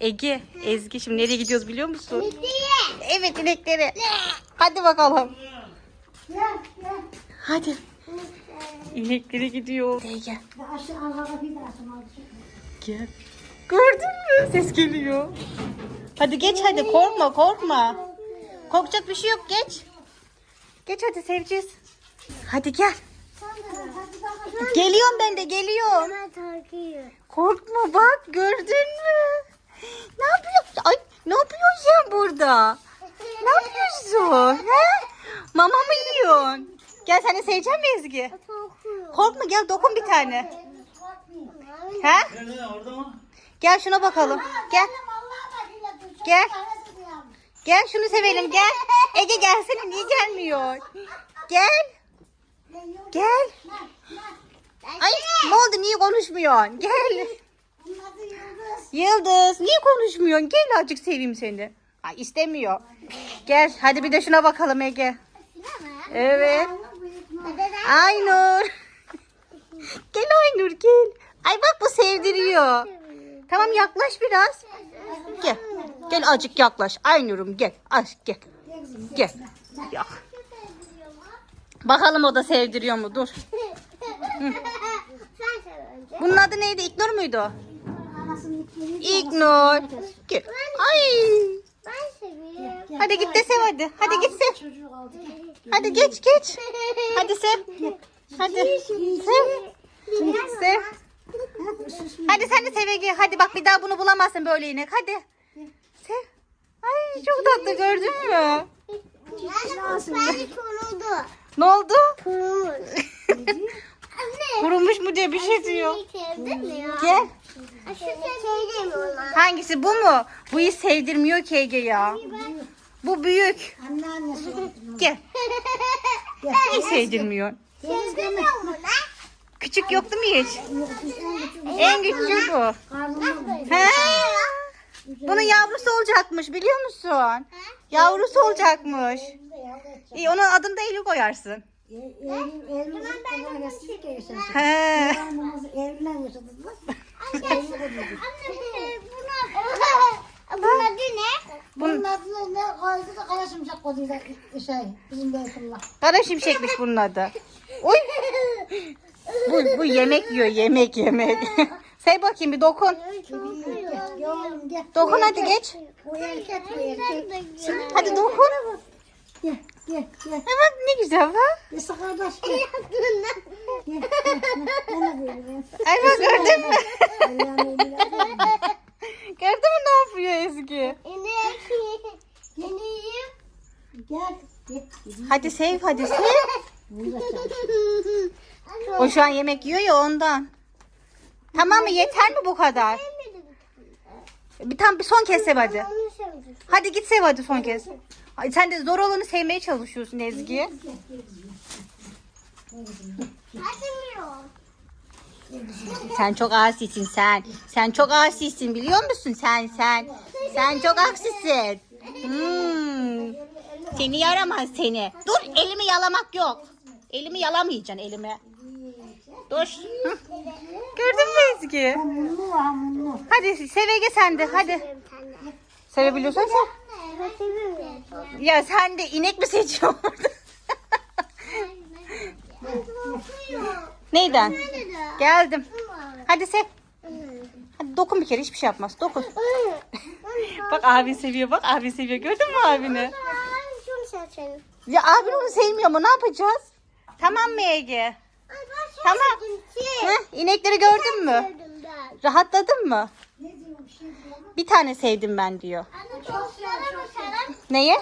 Ege, Ezgi şimdi nereye gidiyoruz biliyor musun? Evet ineklere. Hadi bakalım. Hadi. İneklere gidiyor. Ege gel. Gördün mü? Ses geliyor. Hadi geç hadi korkma korkma. Korkacak bir şey yok geç. Geç hadi seveceğiz. Hadi gel. Geliyorum ben de geliyorum. Korkma bak gördün mü? Ne yapıyorsun? Ay ne yapıyorsun sen burada? Ne yapıyorsun? He? Mama mı yiyorsun? Gel seni seveceğim mi Ezgi? Korkma gel dokun bir tane. He? Nerede orada mı? Gel şuna bakalım. Gel. Gel. Gel şunu sevelim gel. Ege gelsene niye gelmiyor? Gel. Gel. Ay ne oldu niye konuşmuyorsun? Gel. Yıldız niye konuşmuyorsun? Gel azıcık seveyim seni. Ay istemiyor. Gel hadi bir de şuna bakalım Ege. Evet. Aynur. gel Aynur gel. Ay bak bu sevdiriyor. Tamam yaklaş biraz. Gel. Gel azıcık yaklaş. Aynur'um gel. Aç gel. Gel. Ya. Bakalım o da sevdiriyor mu? Dur. Bunun adı neydi? İknur muydu? Gel. Ay. Hadi git de sev hadi. Hadi git sev. Hadi geç geç. Hadi sev. Hadi. Sev. Sev. Hadi sen de sev Ege. Hadi bak bir daha bunu bulamazsın böyle inek. Hadi. Sev. Ay çok tatlı gördün mü? Ne oldu? Kurumuş mu diye bir şey diyor. Gel. Hangisi bu mu? Bu hiç sevdirmiyor ki Ege ya. Bu büyük. Anneannesi oldu. Gel. Hiç sevdirmiyor. Küçük yoktu mu hiç? En küçük bu. He. Bunun yavrusu olacakmış biliyor musun? Yavrusu olacakmış. İyi onun adını da Eylül koyarsın. Eylül, Eylül ki yaşasın. He. Yağmurumuzu Eylül'den yaşadık. Bunun adı ne? Bunun adını ne koydu da kaya şimşek koyduydu şey bizim Beytullah. Kara şimşekmiş bunun adı. Uy. Bu, bu yemek yiyor yemek yemek. Say bakayım bir dokun. Dokun hadi geç. Hadi dokun. Gel. Ha bak ne güzel bak. Yasa kardeş gel. Gel gel. Bana böyle. Ay bak gördün mü? Gördün mü ne yapıyor Ezgi? İnek. İneğim. Gel. Hadi sev hadi sev. O şu an yemek yiyor ya ondan. Tamam mı yeter mi bu kadar? Bir tam bir son kez sev hadi. Hadi git sev hadi son kez. Ay, sen de zor olanı sevmeye çalışıyorsun Ezgi. Sen çok asisin sen. Sen çok asisin biliyor musun sen sen. Sen çok aksisin. Hmm. Seni yaramaz seni. Dur elimi yalamak yok. Elimi yalamayacaksın elimi. Dur. Hı. Gördün mü Ezgi? Hadi Sevege sen de hadi. Sevebiliyorsan sen. Ya sen de inek mi seçiyorsun? Neyden? Geldim. Hadi sev. Hadi dokun bir kere hiçbir şey yapmaz. Dokun. Bak abin seviyor bak abin seviyor. Gördün mü abini? Ya abin onu sevmiyor mu? Ne yapacağız? Tamam mı Ege? Tamam. Heh, inekleri gördün mü? Rahatladın mı? Bir tane sevdim ben diyor. Neye?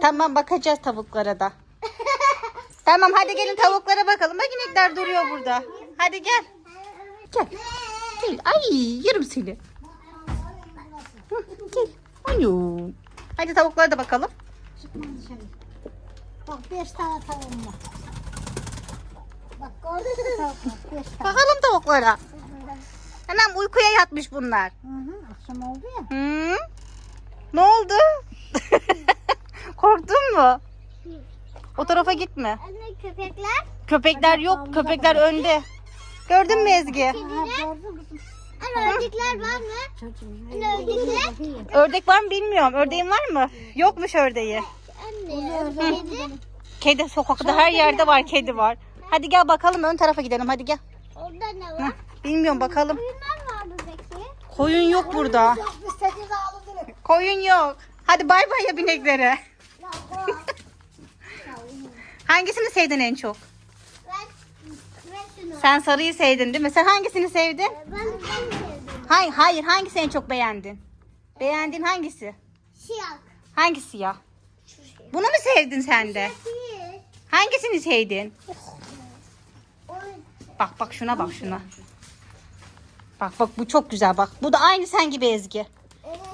Tamam bakacağız tavuklara da. Tamam hadi gelin tavuklara bakalım. Bak inekler duruyor burada. Hadi gel. Gel. Gel. Ay yerim seni. Hı, Gel. Ayo. Hadi tavuklara da bakalım. Dışarı. Bak beş tane tavuğum var. Bak gördün mü tavuk var? Beş tane. Bakalım tavuklara. Anam uykuya yatmış bunlar. Hı hı. Akşam oldu ya. Hı? Ne oldu? Korktun mu? O tarafa gitme. Anne köpekler. Köpekler yok. Köpekler önde. Gördün mü Ezgi? Mü? Anne ördekler var mı? Anne ördekler. Ördek var mı bilmiyorum. Ördeğin var mı? Yokmuş ördeği. Anne kedi. Kedi sokakta her yerde var kedi var. Hadi gel bakalım ön tarafa gidelim hadi gel. Orada ne var? Bilmiyorum bakalım. Kuyular var mı peki? Koyun yok burada. Yok biz sekiz ağladık. Koyun yok. Hadi bay bay ya bineklere. Hangisini sevdin en çok? Ben, ben şunu. Sen sarıyı sevdin değil mi? Sen hangisini sevdin? Ben, ben sevdim. Hayır, hayır. Hangisini en çok beğendin? Beğendin hangisi? Siyah. Hangisi ya? Bunu mu sevdin sen de? Hangisini sevdin? Bak bak şuna bak şuna. Bak bak bu çok güzel bak. Bu da aynı sen gibi Ezgi.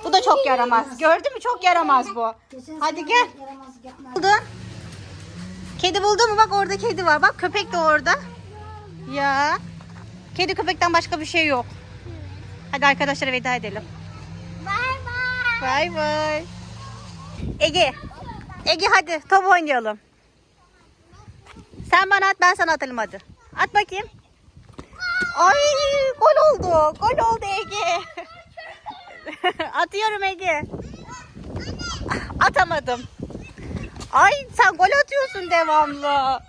Bu da çok yaramaz. Gördün mü? Çok yaramaz bu. Hadi gel. Buldun. Kedi buldun mu? Bak orada kedi var. Bak köpek de orada. Ya. Kedi köpekten başka bir şey yok. Hadi arkadaşlara veda edelim. Bay bay. Bay bay. Ege. Ege hadi top oynayalım. Sen bana at ben sana atalım hadi. At bakayım. Ay gol oldu. Gol oldu Ege. Atıyorum Ege. Atamadım. Ay sen gol atıyorsun devamlı.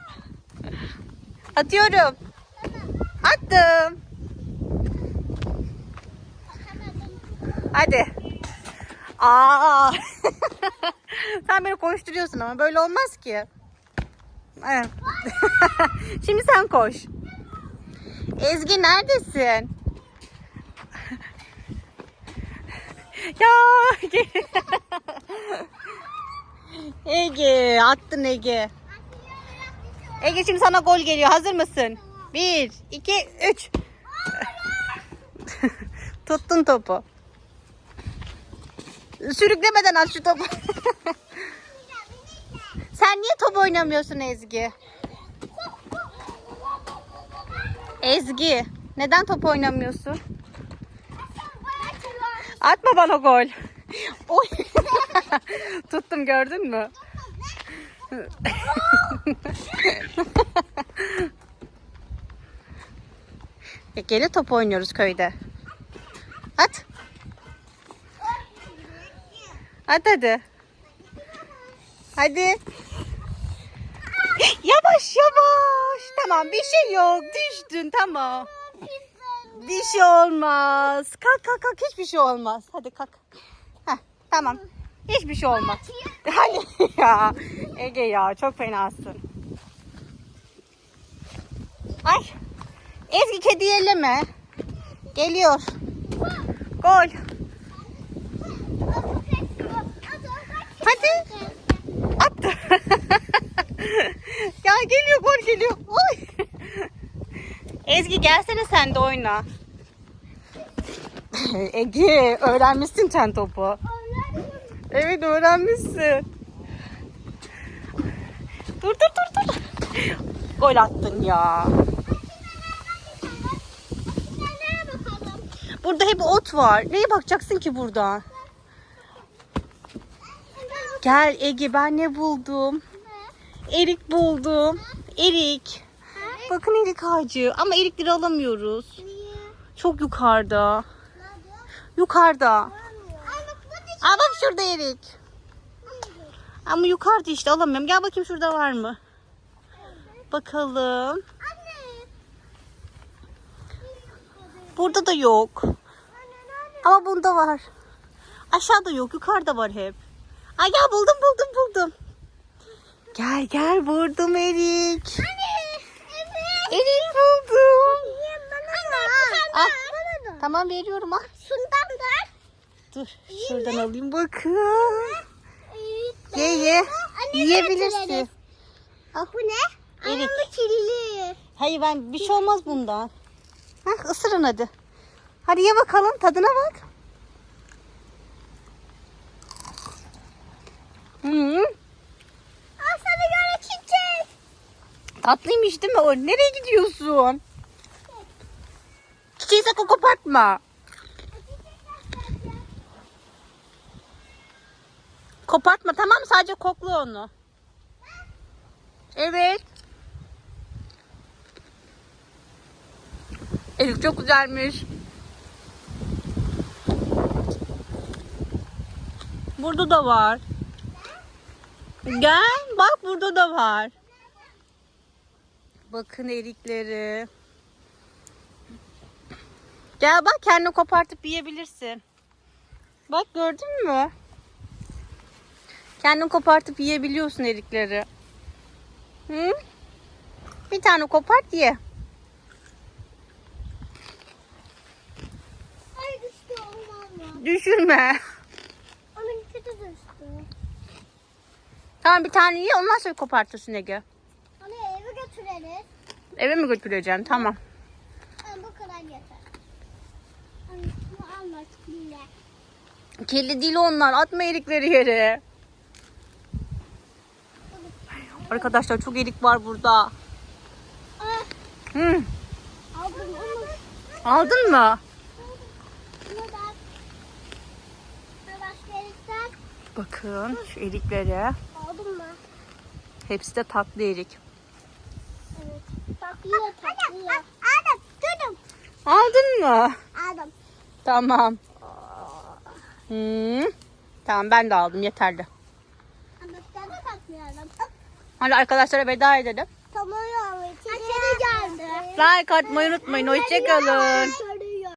Atıyorum. Attım. Hadi. Aa. sen beni koşturuyorsun ama böyle olmaz ki. Evet. Şimdi sen koş. Ezgi neredesin? ya Ege attın Ege. Ege şimdi sana gol geliyor. Hazır mısın? Bir, iki, üç. Tuttun topu. Sürüklemeden at şu topu. Sen niye top oynamıyorsun Ezgi? Ezgi, neden top oynamıyorsun? Atma bana gol. Oy. Tuttum gördün mü? E, gene top oynuyoruz köyde. At. At hadi. Hadi. Yavaş yavaş. Tamam bir şey yok. Düştün tamam. Bir şey olmaz. Kalk kalk kalk hiçbir şey olmaz. Hadi kalk. Heh, tamam. Hiçbir şey olmaz. Hadi ya. Ege ya çok fenasın. Ay. Ezgi kedi elleme. Geliyor. Gol. Hadi. Attı. ya geliyor gol geliyor. Oy. Ezgi gelsene sen de oyna. Ege öğrenmişsin sen topu. Evet öğrenmişsin. Dur dur dur dur. Gol attın ya. Burada hep ot var. Neye bakacaksın ki burada? Gel Ege ben ne buldum? Erik buldum. Erik. Bakın erik ağacı. Ama erikleri alamıyoruz. Çok yukarıda. Yukarıda. Aa bak şurada erik. Ama yukarıda işte alamıyorum. Gel bakayım şurada var mı? Bakalım. Burada da yok. Ama bunda var. Aşağıda yok. Yukarıda var hep. Ay gel buldum buldum buldum. Gel gel buldum Erik. Erik buldum. Al. Tamam veriyorum al. Şundan da. Dur şuradan alayım bakın. Ye ye. Anne, Yiyebilirsin. Al. Bu ne? Erik. Ama kirli. Hayır ben bir şey olmaz bundan. Hah ısırın hadi. Hadi ye bakalım tadına bak. Hı, Tatlıymış değil mi? O nereye gidiyorsun? Çiçeği sakın kopartma. Kopartma tamam sadece kokla onu. Evet. Elif çok güzelmiş. Burada da var. Gel bak burada da var. Bakın erikleri. Gel bak kendini kopartıp yiyebilirsin. Bak gördün mü? Kendin kopartıp yiyebiliyorsun erikleri. Hı? Bir tane kopart ye. Ay düştü olmaz. Düşürme. Onun kötü düştü. Tamam bir tane ye ondan sonra kopartırsın Ege. Hani eve mi götüreceksin? Tamam. Bu kadar yeter. Almak bile. Kirli değil onlar. Atma erikleri yere. Arkadaşlar çok erik var burada. Ah, Hı. aldım onu. Aldın mı? Bakın şu eriklere. aldın mı? Hepsi de tatlı erik. Evet. Tatlıyor tatlıyor. Aldım. Durdum. Aldın mı? Aldım. Tamam. Hı. Tamam ben de aldım yeterli. Ama. Hadi arkadaşlara veda edelim. Tamam. Açarı geldi. Like atmayı unutmayın. Hoşçakalın.